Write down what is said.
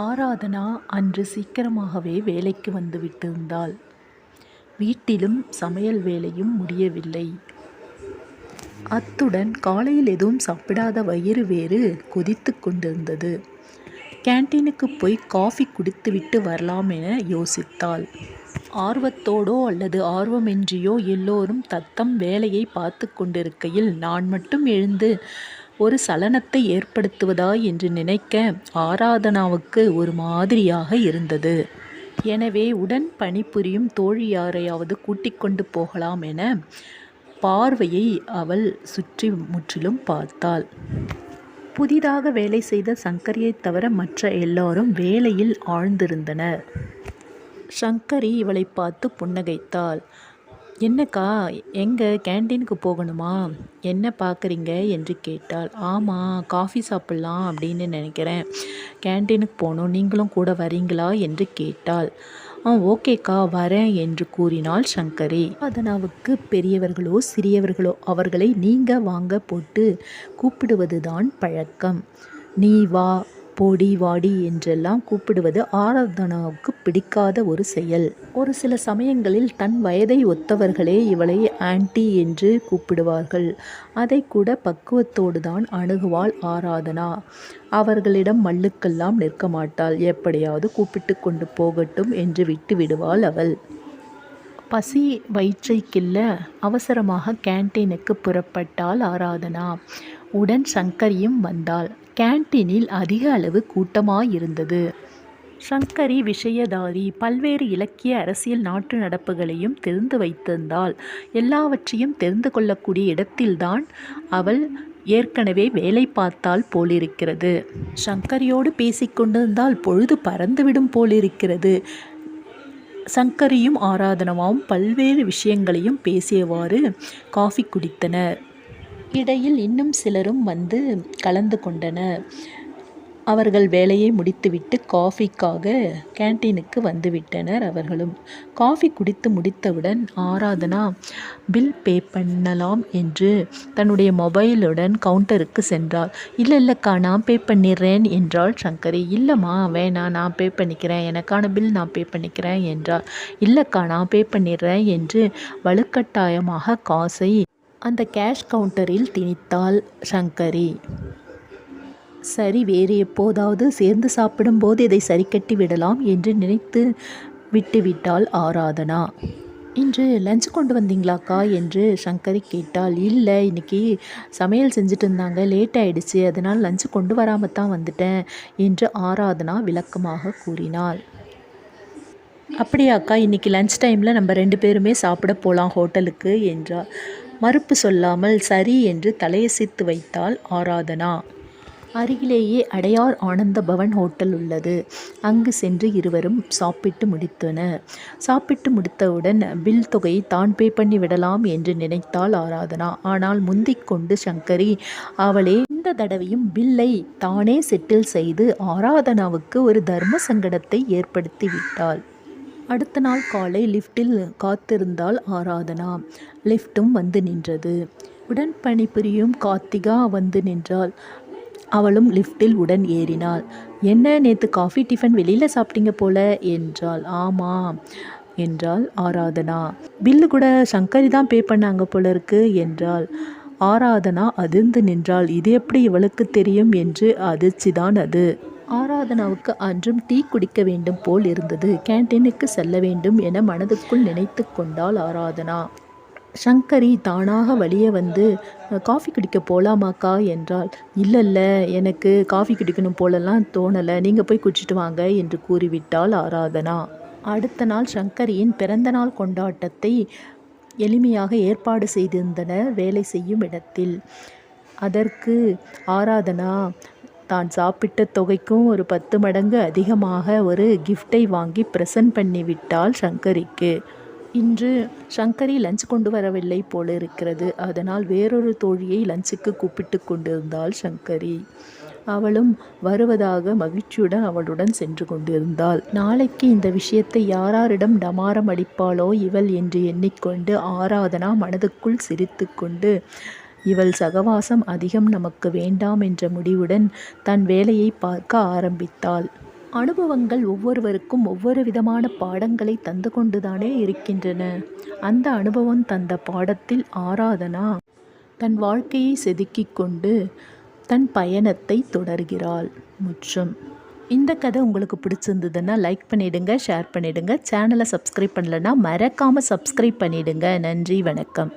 ஆராதனா அன்று சீக்கிரமாகவே வேலைக்கு வந்து விட்டிருந்தாள். வீட்டிலும் சமையல் வேலையும் முடியவில்லை. அத்துடன் காலையில் எதுவும் சாப்பிடாத வயிறு வேறு கொதித்து கொண்டிருந்தது. கேன்டீனுக்கு போய் காஃபி குடித்துவிட்டு வரலாமென யோசித்தாள். ஆர்வத்தோடோ அல்லது ஆர்வமின்றியோ எல்லோரும் தத்தம் வேலையை பார்த்து கொண்டிருக்கையில் நான் மட்டும் எழுந்து ஒரு சலனத்தை ஏற்படுத்துவதா என்று நினைக்க ஆராதனாவுக்கு ஒரு மாதிரியாக இருந்தது. எனவே உடன் பணிபுரியும் தோழியாரையாவது கூட்டிக்கொண்டு போகலாம் என பார்வையை அவள் சுற்றி முற்றிலும் பார்த்தாள். புதிதாக வேலை செய்த சங்கரியைத் தவிர மற்ற எல்லாரும் வேலையில் ஆழ்ந்திருந்தனர். சங்கரி இவளை பார்த்து புன்னகைத்தாள். என்னக்கா எங்கே கேன்டீனுக்கு போகணுமா? என்ன பார்க்குறீங்க என்று கேட்டாள். ஆமாம் காஃபி சாப்பிட்லாம் அப்படின்னு நினைக்கிறேன். கேன்டீனுக்கு போகணும். நீங்களும் கூட வரீங்களா? என்று கேட்டாள். ஆ ஓகேக்கா வரேன் என்று கூறினாள் சங்கரி. அதனாவுக்கு பெரியவர்களோ சிறியவர்களோ அவர்களை நீங்கள் வாங்க போட்டு கூப்பிடுவது தான் பழக்கம். நீ வா போடி வாடி என்றெல்லாம் கூப்பிடுவது ஆராதனாவுக்கு பிடிக்காத ஒரு செயல். ஒரு சில சமயங்களில் தன் வயதை ஒத்தவர்களே இவளை ஆன்ட்டி என்று கூப்பிடுவார்கள். அதைக்கூட பக்குவத்தோடுதான் அணுகுவாள் ஆராதனா. அவர்களிடம் மல்லுக்கெல்லாம் நிற்க மாட்டாள் எப்படியாவது கூப்பிட்டு கொண்டு போகட்டும் என்று விட்டு விடுவாள் அவள். பசி வயிற்றைக்கில்ல அவசரமாக கேன்டீனுக்கு புறப்பட்டாள் ஆராதனா. உடன் சங்கரியும் வந்தாள். கேன்டீனில் அதிக அளவு கூட்டமாயிருந்தது. சங்கரி விஷயதாரி. பல்வேறு இலக்கிய அரசியல் நாட்டு நடப்புகளையும் தெரிந்து வைத்திருந்தாள். எல்லாவற்றையும் தெரிந்து கொள்ளக்கூடிய இடத்தில்தான் அவள் ஏற்கனவே வேலை பார்த்தால் போலிருக்கிறது. சங்கரியோடு பேசிக்கொண்டிருந்தால் பொழுது பறந்துவிடும் போலிருக்கிறது. சங்கரியும் ஆராதனமாவும் பல்வேறு விஷயங்களையும் பேசியவாறு காஃபி குடித்தனர். இடையில் இன்னும் சிலரும் வந்து கலந்து கொண்டனர். அவர்கள் வேலையை முடித்துவிட்டு காஃபிக்காக கேன்டீனுக்கு வந்துவிட்டனர் அவர்களும். காஃபி குடித்து முடித்தவுடன் ஆராதனா பில் பே பண்ணலாம் என்று தன்னுடைய மொபைலுடன் கவுண்டருக்கு சென்றாள். இல்லை இல்லைக்கா நான் பே பண்ணிடுறேன் என்றாள் சங்கரி. இல்லைம்மா வேணாம் நான் பே பண்ணிக்கிறேன். எனக்கான பில் நான் பே பண்ணிக்கிறேன் என்றாள். இல்லைக்கா நான் பே பண்ணிடுறேன் என்று வலுக்கட்டாயமாக காசை அந்த கேஷ் கவுண்டரில் திணித்தாள் சங்கரி. சரி வேறு எப்போதாவது சேர்ந்து சாப்பிடும்போது இதை சரிக்கட்டி விடலாம் என்று நினைத்து விட்டுவிட்டாள் ஆராதனா. இன்று லஞ்ச் கொண்டு வந்தீங்களாக்கா? என்று சங்கரி கேட்டால் இல்லை இன்னைக்கு சமையல் செஞ்சுட்டிருந்தாங்க. லேட் ஆயிடுச்சு. அதனால் லஞ்சு கொண்டு வராமல் தான் வந்துட்டேன் என்று ஆராதனா விளக்கமாக கூறினாள். அப்படியாக்கா இன்னைக்கு லஞ்ச் டைமில் நம்ம ரெண்டு பேருமே சாப்பிட போகலாம் ஹோட்டலுக்கு என்றார் மறுப்பு சொல்லாமல் சரி என்று தலையசைத்து வைத்தாள் ஆராதனா. அருகிலேயே அடையார் ஆனந்த பவன் ஹோட்டல் உள்ளது. அங்கு சென்று இருவரும் சாப்பிட்டு முடித்தனர். சாப்பிட்டு முடித்தவுடன் பில் தொகையை தான் பே பண்ணி விடலாம் என்று நினைத்தாள் ஆராதனா. ஆனால் முந்திக் கொண்டு சங்கரி அவளே இந்த தடவையும் பில்லை தானே செட்டில் செய்து ஆராதனாவுக்கு ஒரு தர்ம சங்கடத்தை ஏற்படுத்தி விட்டாள். அடுத்த நாள் காலை லிஃப்டில் காத்திருந்தாள் ஆராதனா. லிஃப்ட்டும் வந்து நின்றது. உடன் பணிபுரியும் கார்த்திகா வந்து நின்றாள். அவளும் லிஃப்டில் உடன் ஏறினாள். என்ன நேற்று காஃபி டிஃபன் வெளியில் சாப்பிட்டீங்க போல என்றாள். ஆமாம் என்றாள் ஆராதனா. பில்லு கூட சங்கரி தான் பே பண்ணாங்க போலிருக்கு என்றாள். ஆராதனா அதிர்ந்து நின்றாள். இது எப்படி இவளுக்கு தெரியும் என்று அதிர்ச்சிதான் அது. ஆராதனாவுக்கு அன்றும் டீ குடிக்க வேண்டும் போல் இருந்தது. கேன்டீனுக்கு செல்ல வேண்டும் என மனதுக்குள் நினைத்து கொண்டாள் ஆராதனா. சங்கரி தானாக வழியே வந்து காஃபி குடிக்கப் போகலாமாக்கா என்றாள். இல்லை எனக்கு காஃபி குடிக்கணும் போலலாம் தோணலை நீங்கள் போய் குடிச்சிட்டு வாங்க என்று கூறிவிட்டாள் ஆராதனா. அடுத்த நாள் சங்கரியின் பிறந்தநாள் கொண்டாட்டத்தை எளிமையாக ஏற்பாடு செய்திருந்தனர் வேலை செய்யும் இடத்தில். அதற்கு ஆராதனா தான் சாப்பிட்ட தொகைக்கும் ஒரு பத்து மடங்கு அதிகமாக ஒரு கிஃப்டை வாங்கி பிரசன்ட் பண்ணிவிட்டாள் சங்கரிக்கு. இன்று சங்கரி லஞ்ச் கொண்டு வரவில்லை போலிருக்கிறது. அதனால் வேறொரு தோழியை லஞ்சுக்கு கூப்பிட்டு கொண்டிருந்தாள் சங்கரி. அவளும் வருவதாக மகிழ்ச்சியுடன் அவளுடன் சென்று கொண்டிருந்தாள். நாளைக்கு இந்த விஷயத்தை யாராரிடம் டமாரம் அடிப்பாளோ இவள் என்று எண்ணிக்கொண்டு ஆராதனா மனதுக்குள் சிரித்து கொண்டு இவள் சகவாசம் அதிகம் நமக்கு வேண்டாம் என்ற முடிவுடன் தன் வேலையை பார்க்க ஆரம்பித்தாள். அனுபவங்கள் ஒவ்வொருவருக்கும் ஒவ்வொரு விதமான பாடங்களை தந்து கொண்டுதானே இருக்கின்றன. அந்த அனுபவம் தந்த பாடத்தில் ஆராதனா தன் வாழ்க்கையை செதுக்கிக் கொண்டு தன் பயணத்தை தொடர்கிறாள். முற்றும். இந்த கதை உங்களுக்கு பிடிச்சிருந்ததுன்னா லைக் பண்ணிடுங்க ஷேர் பண்ணிடுங்க. சேனலை சப்ஸ்கிரைப் பண்ணலன்னா மறக்காமல் சப்ஸ்கிரைப் பண்ணிடுங்க. நன்றி வணக்கம்.